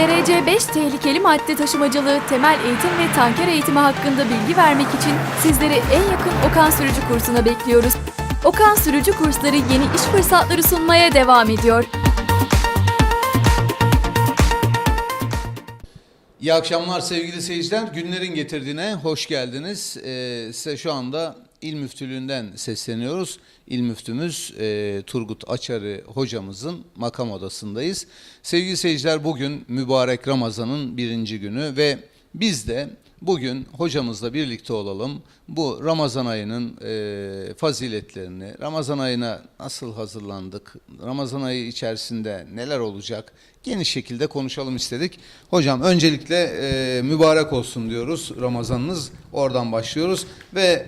TRC 5 tehlikeli madde taşımacılığı, temel eğitim ve tanker eğitimi hakkında bilgi vermek için sizleri en yakın Okan Sürücü kursuna bekliyoruz. Okan Sürücü kursları yeni iş fırsatları sunmaya devam ediyor. İyi akşamlar sevgili seyirciler. Günlerin getirdiğine hoş geldiniz. Ee, size şu anda İl Müftülüğü'nden sesleniyoruz. İl Müftümüz e, Turgut Açarı hocamızın makam odasındayız. Sevgili seyirciler bugün mübarek Ramazan'ın birinci günü ve biz de bugün hocamızla birlikte olalım. Bu Ramazan ayının e, faziletlerini, Ramazan ayına nasıl hazırlandık, Ramazan ayı içerisinde neler olacak geniş şekilde konuşalım istedik. Hocam öncelikle e, mübarek olsun diyoruz Ramazanınız. Oradan başlıyoruz ve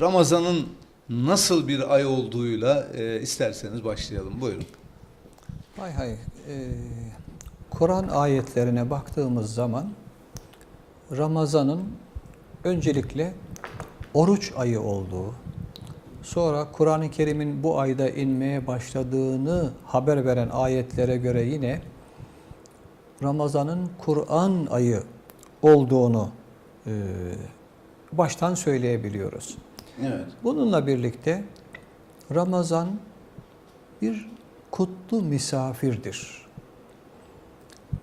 Ramazan'ın nasıl bir ay olduğuyla e, isterseniz başlayalım. Buyurun. Hay hay. Ee, Kur'an ayetlerine baktığımız zaman Ramazan'ın öncelikle oruç ayı olduğu, sonra Kur'an-ı Kerim'in bu ayda inmeye başladığını haber veren ayetlere göre yine Ramazan'ın Kur'an ayı olduğunu e, baştan söyleyebiliyoruz. Evet. Bununla birlikte Ramazan bir kutlu misafirdir.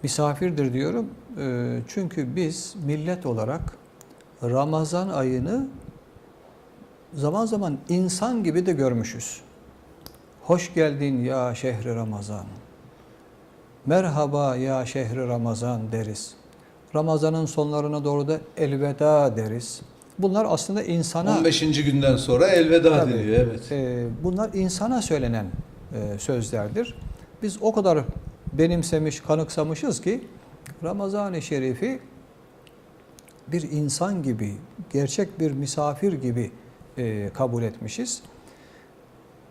Misafirdir diyorum e, çünkü biz millet olarak Ramazan ayını zaman zaman insan gibi de görmüşüz. Hoş geldin ya şehri Ramazan. Merhaba ya şehri Ramazan deriz. Ramazanın sonlarına doğru da elveda deriz. Bunlar aslında insana 15. günden sonra elveda Tabii. deniyor. Evet. Ee, bunlar insana söylenen e, sözlerdir. Biz o kadar benimsemiş, kanıksamışız ki Ramazan-ı Şerif'i bir insan gibi, gerçek bir misafir gibi e, kabul etmişiz.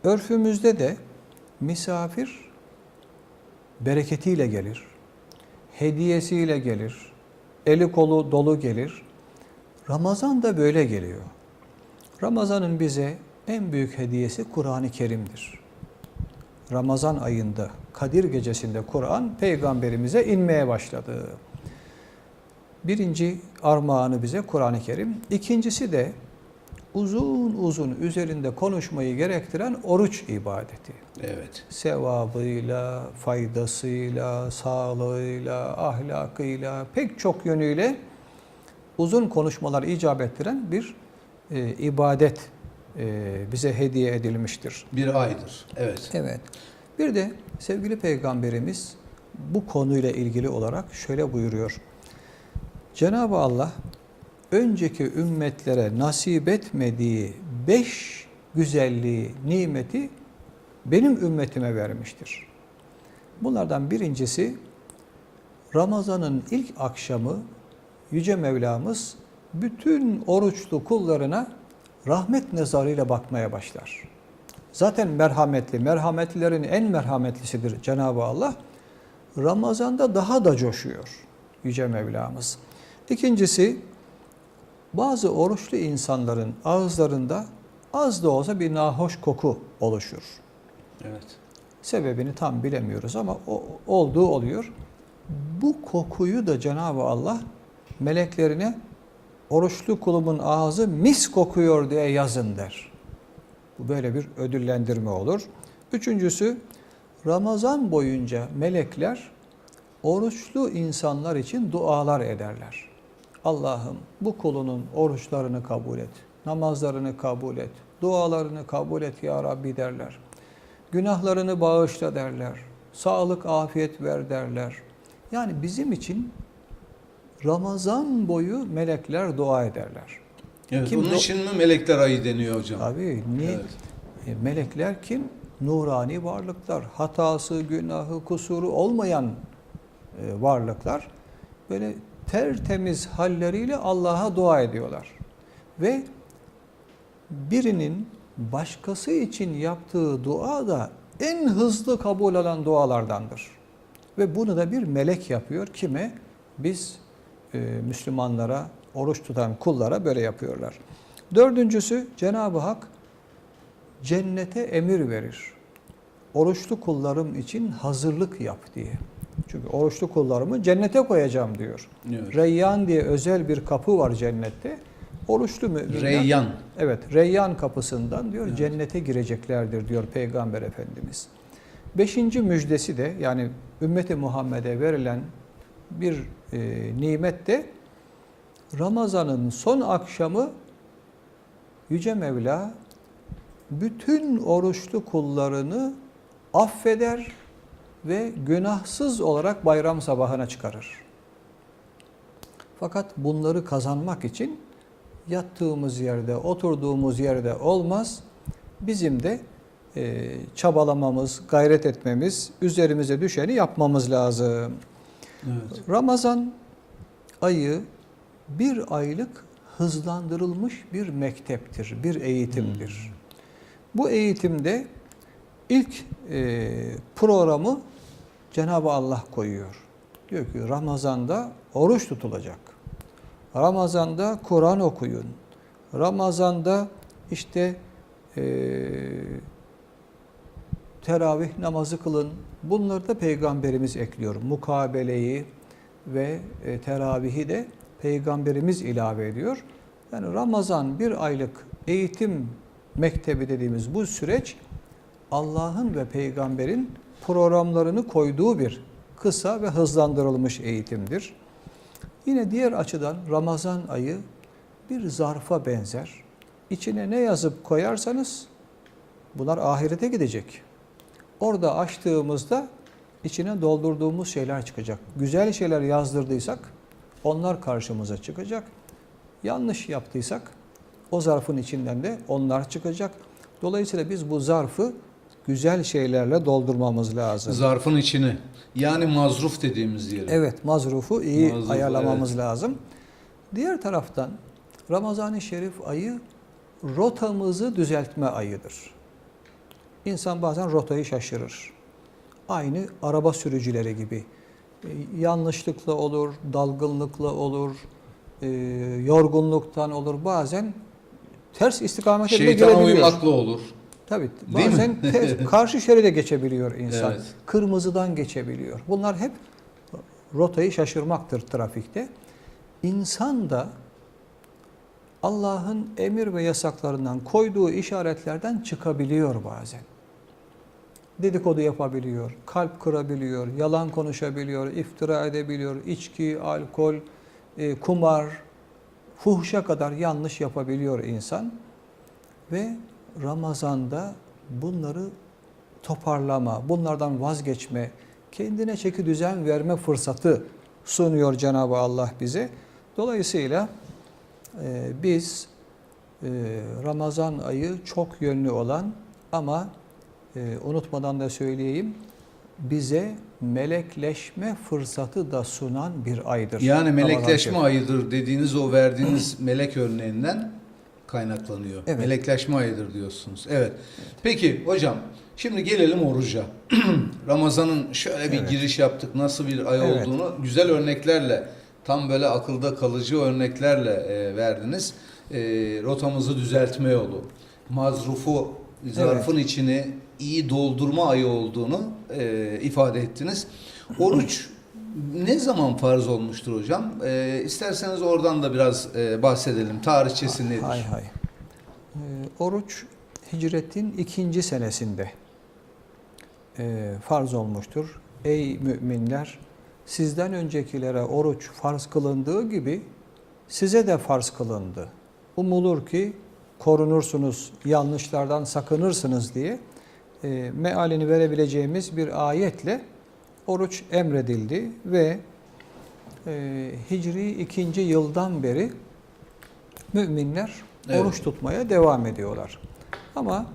Örfümüzde de misafir bereketiyle gelir, hediyesiyle gelir, eli kolu dolu gelir. Ramazan da böyle geliyor. Ramazan'ın bize en büyük hediyesi Kur'an-ı Kerim'dir. Ramazan ayında, Kadir gecesinde Kur'an peygamberimize inmeye başladı. Birinci armağanı bize Kur'an-ı Kerim. İkincisi de uzun uzun üzerinde konuşmayı gerektiren oruç ibadeti. Evet. Sevabıyla, faydasıyla, sağlığıyla, ahlakıyla, pek çok yönüyle uzun konuşmalar icap ettiren bir e, ibadet e, bize hediye edilmiştir. Bir aydır. Evet. Evet. Bir de sevgili peygamberimiz bu konuyla ilgili olarak şöyle buyuruyor. Cenab-ı Allah önceki ümmetlere nasip etmediği beş güzelliği, nimeti benim ümmetime vermiştir. Bunlardan birincisi Ramazan'ın ilk akşamı Yüce Mevlamız bütün oruçlu kullarına rahmet nazarıyla bakmaya başlar. Zaten merhametli, merhametlilerin en merhametlisidir Cenab-ı Allah. Ramazan'da daha da coşuyor Yüce Mevlamız. İkincisi, bazı oruçlu insanların ağızlarında az da olsa bir nahoş koku oluşur. Evet. Sebebini tam bilemiyoruz ama o, olduğu oluyor. Bu kokuyu da Cenab-ı Allah meleklerine oruçlu kulumun ağzı mis kokuyor diye yazın der. Bu böyle bir ödüllendirme olur. Üçüncüsü Ramazan boyunca melekler oruçlu insanlar için dualar ederler. Allah'ım bu kulunun oruçlarını kabul et, namazlarını kabul et, dualarını kabul et ya Rabbi derler. Günahlarını bağışla derler. Sağlık, afiyet ver derler. Yani bizim için Ramazan boyu melekler dua ederler. Evet. Kim Bunun do- için mi melekler ayı deniyor hocam? Tabii. Niye? Evet. E, melekler kim? Nurani varlıklar. Hatası, günahı, kusuru olmayan e, varlıklar. Böyle tertemiz halleriyle Allah'a dua ediyorlar. Ve birinin başkası için yaptığı dua da en hızlı kabul olan dualardandır. Ve bunu da bir melek yapıyor. Kime? Biz e, Müslümanlara, oruç tutan kullara böyle yapıyorlar. Dördüncüsü Cenab-ı Hak cennete emir verir. Oruçlu kullarım için hazırlık yap diye. Çünkü oruçlu kullarımı cennete koyacağım diyor. Evet. Reyyan diye özel bir kapı var cennette. Oruçlu müminler Reyyan. Evet, Reyyan kapısından diyor Evet. cennete gireceklerdir diyor Peygamber Efendimiz. Beşinci müjdesi de yani ümmeti Muhammed'e verilen bir e, nimet de Ramazan'ın son akşamı Yüce Mevla bütün oruçlu kullarını affeder ve günahsız olarak bayram sabahına çıkarır. Fakat bunları kazanmak için yattığımız yerde, oturduğumuz yerde olmaz. Bizim de e, çabalamamız, gayret etmemiz, üzerimize düşeni yapmamız lazım. Evet. Ramazan ayı bir aylık hızlandırılmış bir mekteptir, bir eğitimdir. Bu eğitimde ilk e, programı Cenab-ı Allah koyuyor. Diyor ki Ramazan'da oruç tutulacak. Ramazan'da Kur'an okuyun. Ramazan'da işte e, teravih namazı kılın. Bunları da Peygamberimiz ekliyor. Mukabeleyi ve e, teravihi de Peygamberimiz ilave ediyor. Yani Ramazan bir aylık eğitim mektebi dediğimiz bu süreç Allah'ın ve Peygamberin programlarını koyduğu bir kısa ve hızlandırılmış eğitimdir. Yine diğer açıdan Ramazan ayı bir zarfa benzer. İçine ne yazıp koyarsanız bunlar ahirete gidecek. Orada açtığımızda içine doldurduğumuz şeyler çıkacak. Güzel şeyler yazdırdıysak onlar karşımıza çıkacak. Yanlış yaptıysak o zarfın içinden de onlar çıkacak. Dolayısıyla biz bu zarfı güzel şeylerle doldurmamız lazım. Zarfın içini. Yani mazruf dediğimiz yeri. Evet, mazrufu iyi Mazrufu, ayarlamamız evet. lazım. Diğer taraftan Ramazan-ı Şerif ayı rotamızı düzeltme ayıdır. İnsan bazen rotayı şaşırır. Aynı araba sürücüleri gibi. E, Yanlışlıkla olur, dalgınlıkla olur, e, yorgunluktan olur. Bazen ters istikamete bile Şeytana girebiliyor. uymakla olur. Tabii Değil bazen ters- karşı şeride geçebiliyor insan. Evet. Kırmızıdan geçebiliyor. Bunlar hep rotayı şaşırmaktır trafikte. İnsan da Allah'ın emir ve yasaklarından koyduğu işaretlerden çıkabiliyor bazen. Dedikodu yapabiliyor, kalp kırabiliyor, yalan konuşabiliyor, iftira edebiliyor, içki, alkol, e, kumar, fuhuşa kadar yanlış yapabiliyor insan. Ve Ramazan'da bunları toparlama, bunlardan vazgeçme, kendine çeki düzen verme fırsatı sunuyor Cenab-ı Allah bize. Dolayısıyla e, biz e, Ramazan ayı çok yönlü olan ama e, unutmadan da söyleyeyim bize melekleşme fırsatı da sunan bir aydır. Yani melekleşme ayıdır dediğiniz o verdiğiniz melek örneğinden kaynaklanıyor. Evet. Melekleşme ayıdır diyorsunuz. Evet. Peki hocam şimdi gelelim oruca. Ramazan'ın şöyle bir Evet. giriş yaptık. Nasıl bir ay Evet. olduğunu güzel örneklerle tam böyle akılda kalıcı örneklerle e, verdiniz. E, rotamızı düzeltme yolu. Mazrufu zarfın içini iyi doldurma ayı olduğunu e, ifade ettiniz. Oruç ne zaman farz olmuştur hocam? E, isterseniz oradan da biraz e, bahsedelim. Tarihçesi nedir? Hay hay. Ee, oruç hicretin ikinci senesinde e, farz olmuştur. Ey müminler sizden öncekilere oruç farz kılındığı gibi size de farz kılındı. Umulur ki korunursunuz, yanlışlardan sakınırsınız diye e, mealini verebileceğimiz bir ayetle oruç emredildi ve e, Hicri ikinci yıldan beri müminler Evet. oruç tutmaya devam ediyorlar. Ama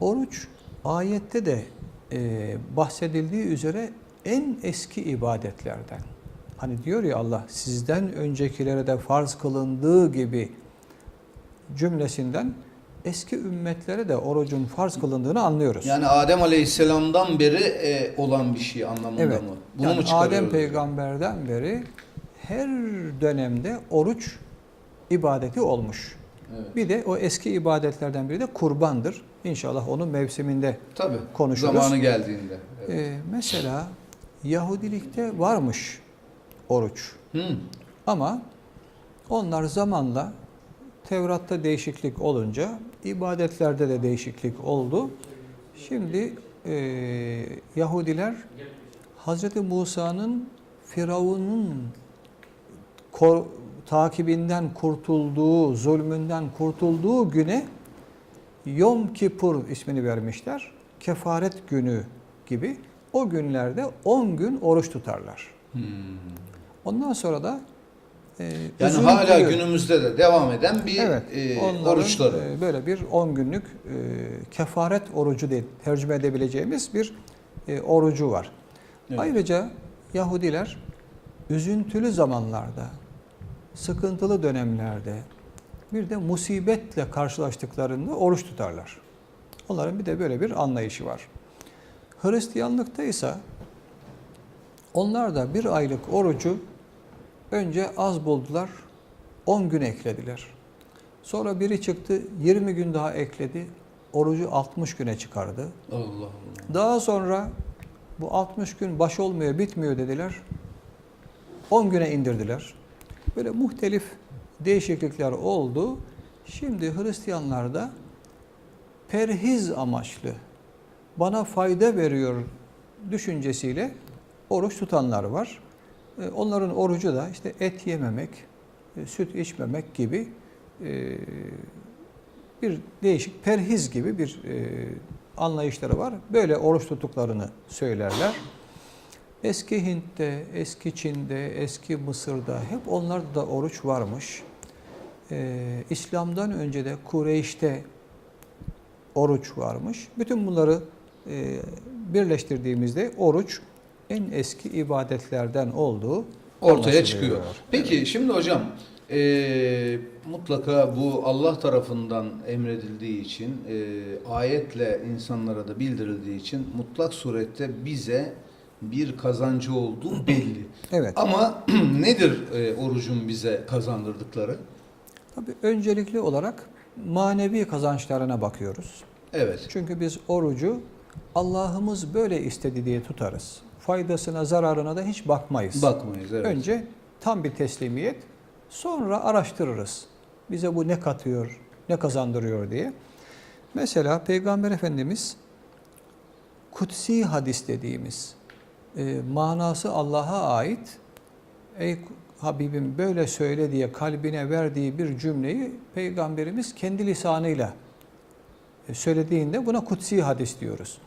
oruç ayette de e, bahsedildiği üzere en eski ibadetlerden. Hani diyor ya Allah sizden öncekilere de farz kılındığı gibi cümlesinden eski ümmetlere de orucun farz kılındığını anlıyoruz. Yani Adem Aleyhisselam'dan beri e, olan bir şey anlamında Evet. mı? Bunu yani mu? Adem peygamberden beri her dönemde oruç ibadeti olmuş. Evet. Bir de o eski ibadetlerden biri de kurbandır. İnşallah onun mevsiminde Tabii. konuşuruz. Zamanı geldiğinde. Evet. Ee, mesela Yahudilikte varmış oruç. Hı. Ama onlar zamanla Tevrat'ta değişiklik olunca ibadetlerde de değişiklik oldu. Şimdi e, Yahudiler Hz. Musa'nın Firavun'un takibinden kurtulduğu, zulmünden kurtulduğu güne Yom Kippur ismini vermişler. Kefaret günü gibi. O günlerde 10 gün oruç tutarlar. Ondan sonra da e, Yani hala günümüzde de devam eden bir Evet, e, onların, oruçları. e, böyle bir 10 günlük e, kefaret orucu diye tercüme edebileceğimiz bir e, orucu var. Evet. Ayrıca Yahudiler üzüntülü zamanlarda, sıkıntılı dönemlerde, bir de musibetle karşılaştıklarında oruç tutarlar. Onların bir de böyle bir anlayışı var. Hristiyanlıkta ise onlar da bir aylık orucu önce az buldular, 10 gün eklediler. Sonra biri çıktı 20 gün daha ekledi, orucu 60 güne çıkardı. Allah Allah. Daha sonra bu 60 gün baş olmuyor, bitmiyor dediler. 10 güne indirdiler. Böyle muhtelif değişiklikler oldu. Şimdi Hristiyanlarda perhiz amaçlı, bana fayda veriyor düşüncesiyle oruç tutanlar var. E, Onların orucu da işte et yememek, e, süt içmemek gibi e, bir değişik perhiz gibi bir anlayışları var. Böyle oruç tuttuklarını söylerler. Eski Hint'te, eski Çin'de, eski Mısır'da hep onlarda da oruç varmış. Ee, İslam'dan önce de Kureyş'te oruç varmış. Bütün bunları e, birleştirdiğimizde oruç en eski ibadetlerden olduğu Ortaya çıkıyor. Peki şimdi hocam e, mutlaka bu Allah tarafından emredildiği için e, ayetle insanlara da bildirildiği için mutlak surette bize bir kazancı olduğu belli. Evet. Ama nedir e, orucun bize kazandırdıkları? Tabii öncelikli olarak manevi kazançlarına bakıyoruz. Evet. Çünkü biz orucu Allah'ımız böyle istedi diye tutarız. Faydasına, zararına da hiç bakmayız. Bakmayız evet. Önce tam bir teslimiyet, sonra araştırırız. Bize bu ne katıyor, ne kazandırıyor diye. Mesela Peygamber Efendimiz kutsi hadis dediğimiz e, manası Allah'a ait ey Habibim böyle söyle diye kalbine verdiği bir cümleyi Peygamberimiz kendi lisanıyla e, söylediğinde buna kutsi hadis diyoruz.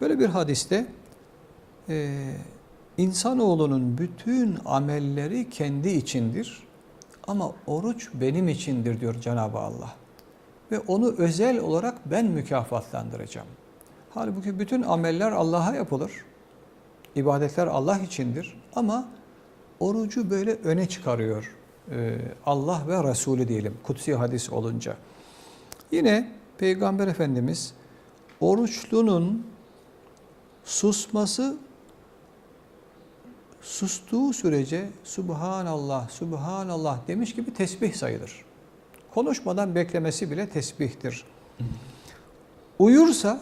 Böyle bir hadiste e, insanoğlunun bütün amelleri kendi içindir ama oruç benim içindir diyor Cenab-ı Allah. Ve onu özel olarak ben mükafatlandıracağım. Halbuki bütün ameller Allah'a yapılır. İbadetler Allah içindir ama orucu böyle öne çıkarıyor e, Allah ve Resulü diyelim kutsi hadis olunca. Yine Peygamber Efendimiz oruçlunun susması sustuğu sürece Subhanallah, Subhanallah demiş gibi tesbih sayılır. Konuşmadan beklemesi bile tesbihtir. Uyursa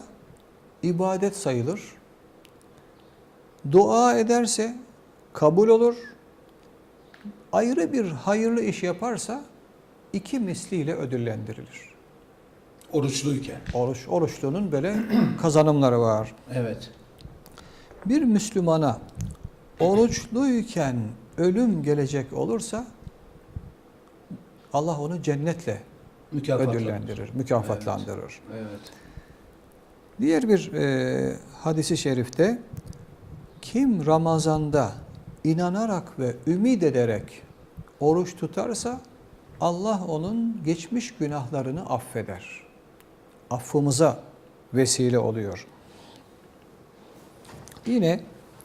ibadet sayılır. Dua ederse kabul olur. Ayrı bir hayırlı iş yaparsa iki misliyle ödüllendirilir. Oruçluyken. Oruç, oruçlunun böyle kazanımları var. Evet. Bir Müslümana oruçluyken ölüm gelecek olursa Allah onu cennetle ödüllendirir, mükafatlandırır. Evet. Diğer bir e, hadisi şerifte kim Ramazan'da inanarak ve ümit ederek oruç tutarsa Allah onun geçmiş günahlarını affeder. Affımıza vesile oluyor. Yine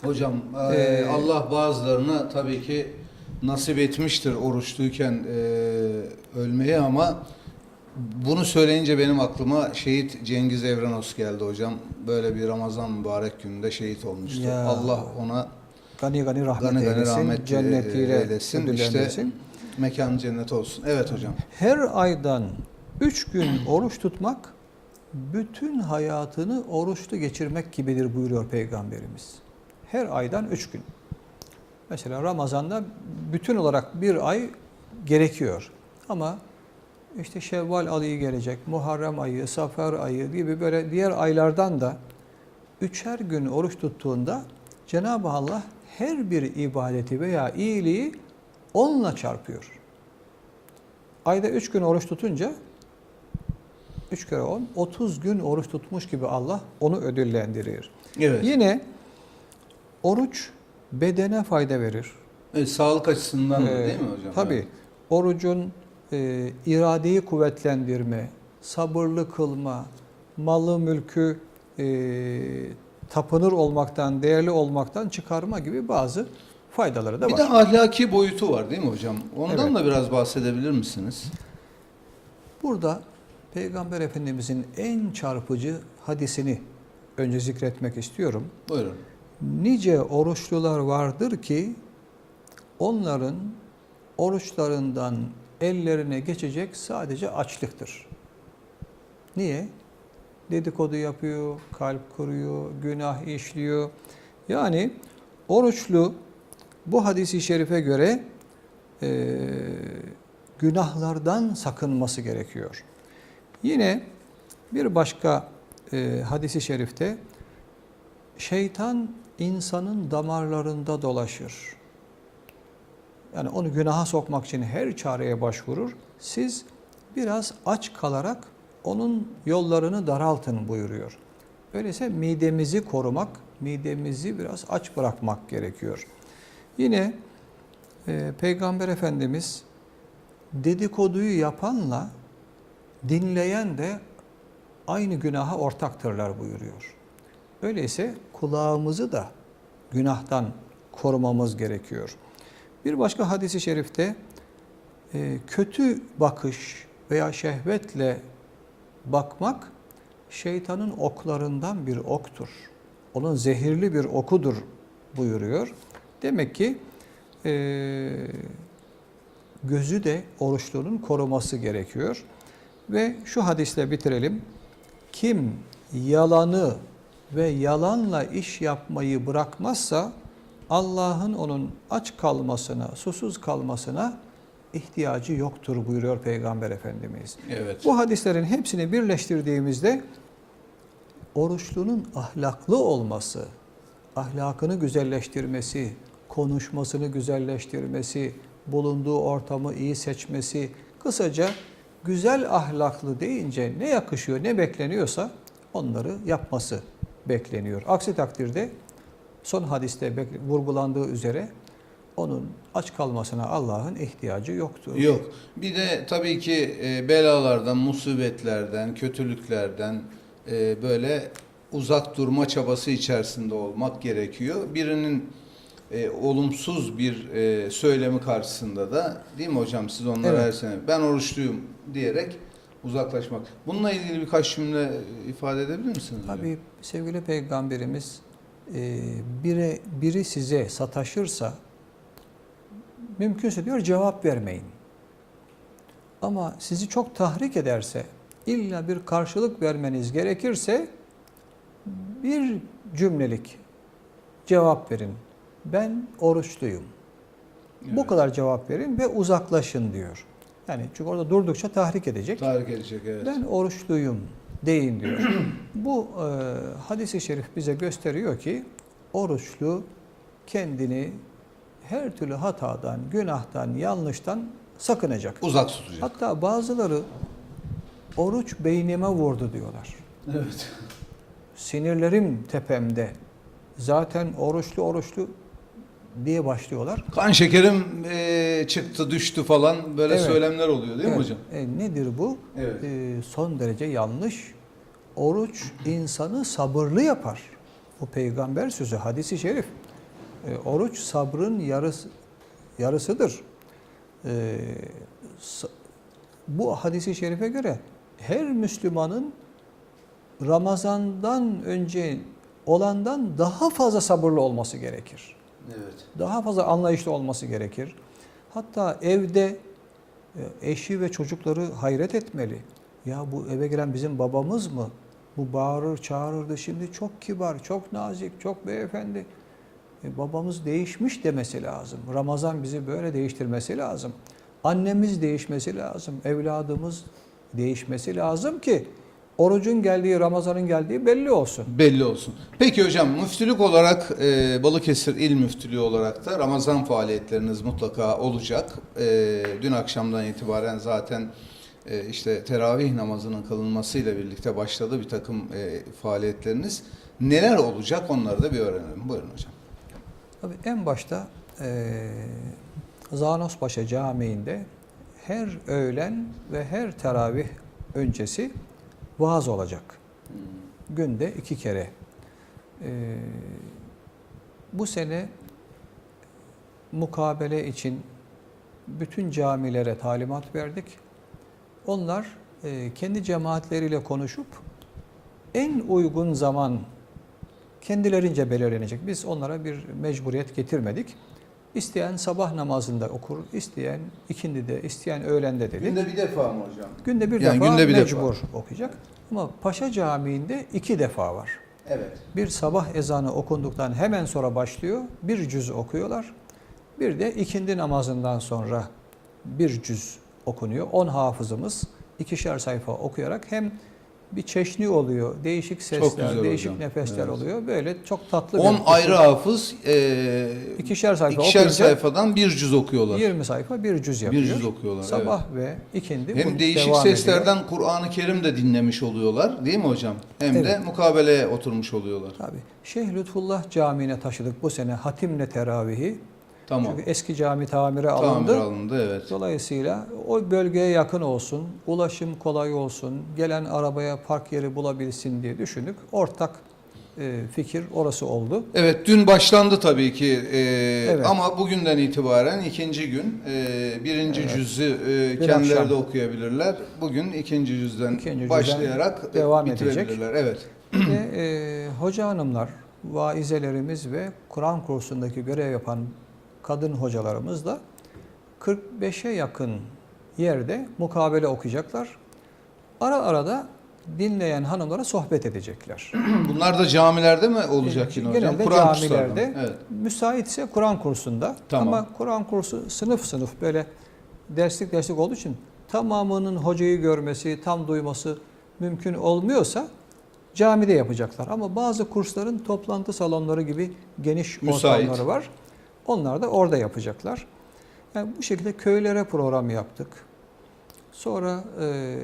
Hocam e, Ee, Allah bazılarına tabii ki nasip etmiştir oruçluyken e, ölmeyi ama bunu söyleyince benim aklıma şehit Cengiz Evrenos geldi hocam. Böyle bir Ramazan mübarek gününde şehit olmuştu. Ya. Allah ona gani gani rahmet gani gani eylesin, rahmet cennetiyle eylesin. ödüllendirsin. İşte mekan cennet olsun. Evet hocam. Her aydan üç gün oruç tutmak bütün hayatını oruçlu geçirmek gibidir buyuruyor Peygamberimiz. Her aydan üç gün. Mesela Ramazan'da bütün olarak bir ay gerekiyor. Ama işte Şevval ayı gelecek, Muharrem ayı, Safer ayı gibi böyle diğer aylardan da üçer gün oruç tuttuğunda Cenab-ı Allah her bir ibadeti veya iyiliği onunla çarpıyor. Ayda üç gün oruç tutunca 3 kere 10, 30 gün oruç tutmuş gibi Allah onu ödüllendirir. Evet. Yine oruç bedene fayda verir. Evet, sağlık açısından da Ee, değil mi hocam? Tabii. Evet. Orucun e, iradeyi kuvvetlendirme, sabırlı kılma, malı mülkü e, tapınır olmaktan, değerli olmaktan çıkarma gibi bazı faydaları da Bir var. de ahlaki boyutu var değil mi hocam? Ondan Evet. da biraz bahsedebilir misiniz? Burada Peygamber Efendimizin en çarpıcı hadisini önce zikretmek istiyorum. Buyurun. Nice oruçlular vardır ki onların oruçlarından ellerine geçecek sadece açlıktır. Niye? Dedikodu yapıyor, kalp kırıyor, günah işliyor. Yani oruçlu bu hadisi şerife göre eee, günahlardan sakınması gerekiyor. Yine bir başka eee hadisi şerifte şeytan insanın damarlarında dolaşır. Yani onu günaha sokmak için her çareye başvurur. Siz biraz aç kalarak onun yollarını daraltın buyuruyor. Öyleyse midemizi korumak, midemizi biraz aç bırakmak gerekiyor. Yine e, Peygamber Efendimiz dedikoduyu yapanla dinleyen de aynı günaha ortaktırlar buyuruyor. Öyleyse kulağımızı da günahtan korumamız gerekiyor. Bir başka hadisi şerifte e, kötü bakış veya şehvetle bakmak şeytanın oklarından bir oktur. Onun zehirli bir okudur buyuruyor. Demek ki e, gözü de oruçlunun koruması gerekiyor. Ve şu hadisle bitirelim. Kim yalanı ve yalanla iş yapmayı bırakmazsa Allah'ın onun aç kalmasına, susuz kalmasına ihtiyacı yoktur buyuruyor Peygamber Efendimiz. Evet. Bu hadislerin hepsini birleştirdiğimizde oruçlunun ahlaklı olması, ahlakını güzelleştirmesi, konuşmasını güzelleştirmesi, bulunduğu ortamı iyi seçmesi, kısaca güzel ahlaklı deyince ne yakışıyor, ne bekleniyorsa onları yapması bekleniyor. Aksi takdirde son hadiste vurgulandığı üzere onun aç kalmasına Allah'ın ihtiyacı yoktur. Yok. Bir de tabii ki e, belalardan, musibetlerden, kötülüklerden e, böyle uzak durma çabası içerisinde olmak gerekiyor. Birinin e, olumsuz bir e, söylemi karşısında da değil mi hocam siz onlara Evet. her sene ben oruçluyum diyerek uzaklaşmak. Bununla ilgili birkaç cümle ifade edebilir misiniz? hocam? Tabii sevgili peygamberimiz e, biri, biri size sataşırsa mümkünse diyor cevap vermeyin. Ama sizi çok tahrik ederse illa bir karşılık vermeniz gerekirse bir cümlelik cevap verin. Ben oruçluyum. Bu Evet. kadar cevap verin ve uzaklaşın diyor. Yani çünkü orada durdukça tahrik edecek. Tahrik edecek evet. Ben oruçluyum deyin diyor. Bu e, hadisi şerif bize gösteriyor ki oruçlu kendini her türlü hatadan, günahtan, yanlıştan sakınacak. Uzak tutacak. Hatta bazıları oruç beynime vurdu diyorlar. Evet. Sinirlerim tepemde. Zaten oruçlu oruçlu diye başlıyorlar. Kan şekerim e, çıktı, düştü falan böyle Evet. söylemler oluyor değil mi Evet. hocam? E, nedir bu? Evet. E, son derece yanlış. Oruç insanı sabırlı yapar. Bu peygamber sözü, hadisi şerif. E, oruç sabrın yarısı, yarısıdır. E, sa- bu hadisi şerife göre her Müslümanın Ramazan'dan önce olandan daha fazla sabırlı olması gerekir Evet. daha fazla anlayışlı olması gerekir. Hatta evde e, eşi ve çocukları hayret etmeli. Ya bu eve gelen bizim babamız mı? Bu bağırır, çağırırdı. Şimdi çok kibar, çok nazik, çok beyefendi. E, babamız değişmiş demesi lazım. Ramazan bizi böyle değiştirmesi lazım. Annemiz değişmesi lazım. Evladımız değişmesi lazım ki orucun geldiği, Ramazan'ın geldiği belli olsun. Belli olsun. Peki hocam müftülük olarak e, Balıkesir İl Müftülüğü olarak da Ramazan faaliyetleriniz mutlaka olacak. E, dün akşamdan itibaren zaten e, işte teravih namazının kılınmasıyla birlikte başladı bir takım e, faaliyetleriniz. Neler olacak onları da bir öğrenelim. Buyurun hocam. Tabii en başta eee Zanospaşa Camii'nde her öğlen ve her teravih öncesi vaaz olacak. Günde iki kere. Eee, bu sene mukabele için bütün camilere talimat verdik. Onlar eee, kendi cemaatleriyle konuşup en uygun zaman kendilerince belirlenecek. Biz onlara bir mecburiyet getirmedik. İsteyen sabah namazında okur, isteyen ikindide, isteyen öğlende dedik. Günde, bir defa mı hocam? bir Yani defa günde bir mecbur okuyacak. Ama Paşa Camii'nde iki defa var. Evet. Bir sabah ezanı okunduktan hemen sonra başlıyor, bir cüz okuyorlar. Bir de ikindi namazından sonra bir cüz okunuyor. On hafızımız ikişer sayfa okuyarak hem bir çeşni oluyor, değişik sesler, değişik hocam. nefesler Evet. oluyor. Böyle çok tatlı 10 bir ayrı hafız e, ikişer sayfa ikişer okuyunca sayfadan bir cüz okuyorlar. 20 sayfa bir cüz yapıyor. Bir cüz okuyorlar. evet. Sabah ve ikindi Hem değişik seslerden Kur'an-ı Kerim de dinlemiş oluyorlar değil mi hocam? Hem de Evet. mukabeleye oturmuş oluyorlar. Tabii. Şeyh Lütfullah Camii'ne taşıdık bu sene hatimle teravihi. Tamam. Çünkü eski cami tamire Tamir alındı. alındı evet. Dolayısıyla o bölgeye yakın olsun, ulaşım kolay olsun, gelen arabaya park yeri bulabilsin diye düşündük. Ortak e, fikir orası oldu. Evet dün başlandı tabii ki Ee, Evet. ama bugünden itibaren ikinci gün e, birinci Evet. cüzü e, Bir kendileri akşam. de okuyabilirler. Bugün ikinci yüzden İkinci cüzden başlayarak e, devam bitirebilirler. Evet. Ve e, hoca hanımlar, vaizelerimiz ve Kur'an kursundaki görev yapan kadın hocalarımız da 45'e yakın yerde mukabele okuyacaklar. Ara ara da dinleyen hanımlara sohbet edecekler. Bunlar da camilerde mi olacak yine hocam? Genelde Kur'an camilerde, Evet. müsaitse Kur'an kursunda. Tamam. Ama Kur'an kursu sınıf sınıf böyle derslik derslik olduğu için tamamının hocayı görmesi, tam duyması mümkün olmuyorsa camide yapacaklar. Ama bazı kursların toplantı salonları gibi geniş Müsait. ortamları var. Onlar da orada yapacaklar. Yani bu şekilde köylere program yaptık. Sonra e,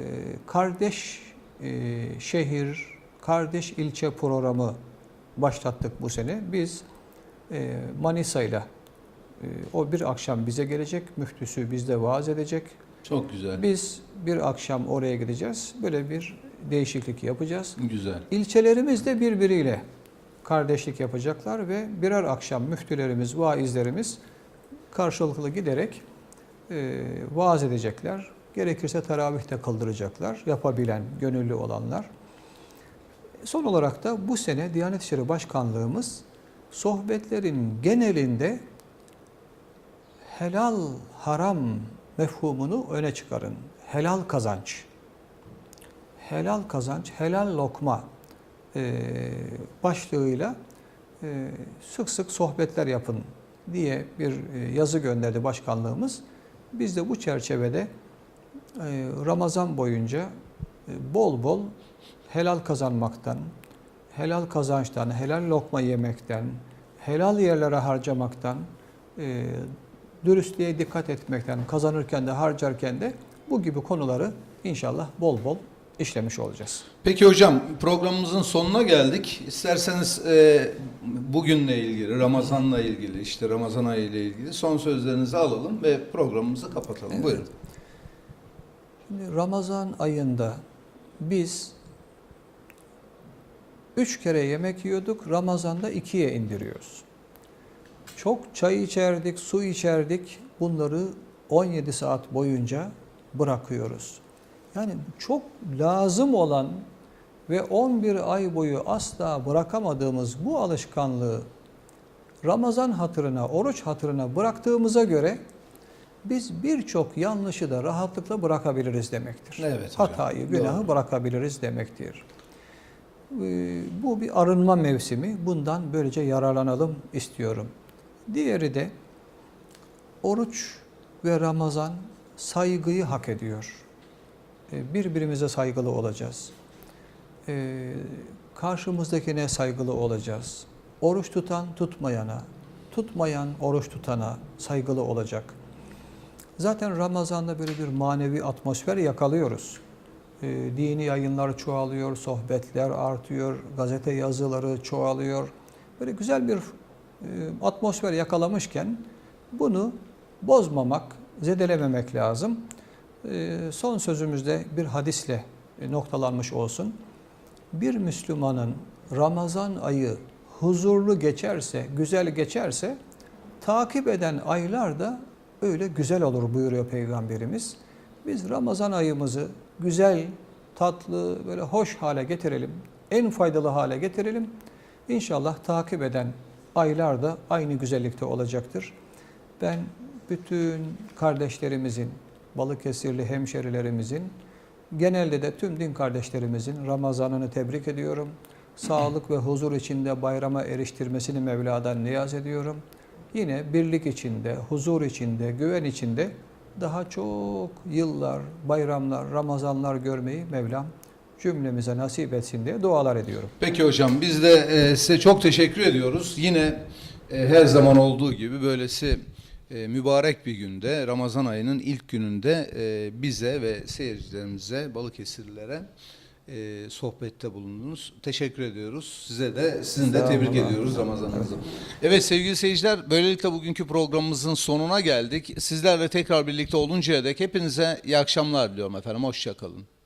kardeş e, şehir, kardeş ilçe programı başlattık bu sene. Biz e, Manisa ile e, o bir akşam bize gelecek, müftüsü bizde vaaz edecek. Çok güzel. Biz bir akşam oraya gideceğiz. Böyle bir değişiklik yapacağız. Güzel. İlçelerimiz de birbiriyle kardeşlik yapacaklar ve birer akşam müftülerimiz, vaizlerimiz karşılıklı giderek e, vaaz edecekler. Gerekirse teravih de kıldıracaklar, yapabilen, gönüllü olanlar. Son olarak da bu sene Diyanet İşleri Başkanlığımız sohbetlerin genelinde helal haram mefhumunu öne çıkarın. Helal kazanç. Helal kazanç, helal lokma başlığıyla e, sık sık sohbetler yapın diye bir e, yazı gönderdi başkanlığımız. Biz de bu çerçevede e, Ramazan boyunca e, bol bol helal kazanmaktan, helal kazançtan, helal lokma yemekten, helal yerlere harcamaktan, e, dürüstlüğe dikkat etmekten, kazanırken de harcarken de bu gibi konuları inşallah bol bol işlemiş olacağız. Peki hocam programımızın sonuna geldik. İsterseniz e, bugünle ilgili, Ramazan'la ilgili, işte Ramazan ayı ile ilgili son sözlerinizi alalım ve programımızı kapatalım. Evet. Buyurun. Şimdi Ramazan ayında biz üç kere yemek yiyorduk, Ramazan'da ikiye indiriyoruz. Çok çay içerdik, su içerdik, bunları 17 saat boyunca bırakıyoruz. Yani çok lazım olan ve 11 ay boyu asla bırakamadığımız bu alışkanlığı Ramazan hatırına, oruç hatırına bıraktığımıza göre biz birçok yanlışı da rahatlıkla bırakabiliriz demektir. Evet hocam, Hatayı, günahı doğru. bırakabiliriz demektir. Ee, Bu bir arınma mevsimi. Bundan böylece yararlanalım istiyorum. Diğeri de oruç ve Ramazan saygıyı hak ediyor. Ee, Birbirimize saygılı olacağız. Ee, Karşımızdakine saygılı olacağız. Oruç tutan tutmayana, tutmayan oruç tutana saygılı olacak. Zaten Ramazan'da böyle bir manevi atmosfer yakalıyoruz. Ee, dini yayınlar çoğalıyor, sohbetler artıyor, gazete yazıları çoğalıyor. Böyle güzel bir e, atmosfer yakalamışken bunu bozmamak, zedelememek lazım. Ee, son sözümüzde bir hadisle e, noktalanmış olsun. Bir Müslümanın Ramazan ayı huzurlu geçerse, güzel geçerse takip eden aylar da öyle güzel olur buyuruyor Peygamberimiz. Biz Ramazan ayımızı güzel, tatlı, böyle hoş hale getirelim. En faydalı hale getirelim. İnşallah takip eden aylar da aynı güzellikte olacaktır. Ben bütün kardeşlerimizin, Balıkesirli hemşerilerimizin, genelde de tüm din kardeşlerimizin Ramazan'ını tebrik ediyorum. Sağlık ve huzur içinde bayrama eriştirmesini Mevla'dan niyaz ediyorum. Yine birlik içinde, huzur içinde, güven içinde daha çok yıllar, bayramlar, Ramazanlar görmeyi Mevlam cümlemize nasip etsin diye dualar ediyorum. Peki hocam biz de e, size çok teşekkür ediyoruz. Yine e, her zaman olduğu gibi böylesi e, mübarek bir günde Ramazan ayının ilk gününde e, bize ve seyircilerimize Balıkesirlilere e, sohbette bulundunuz. Teşekkür ediyoruz. Size de sizin de tebrik ediyoruz Ramazanınızı. Evet sevgili seyirciler böylelikle bugünkü programımızın sonuna geldik. Sizlerle tekrar birlikte oluncaya dek hepinize iyi akşamlar diliyorum efendim. Hoşçakalın.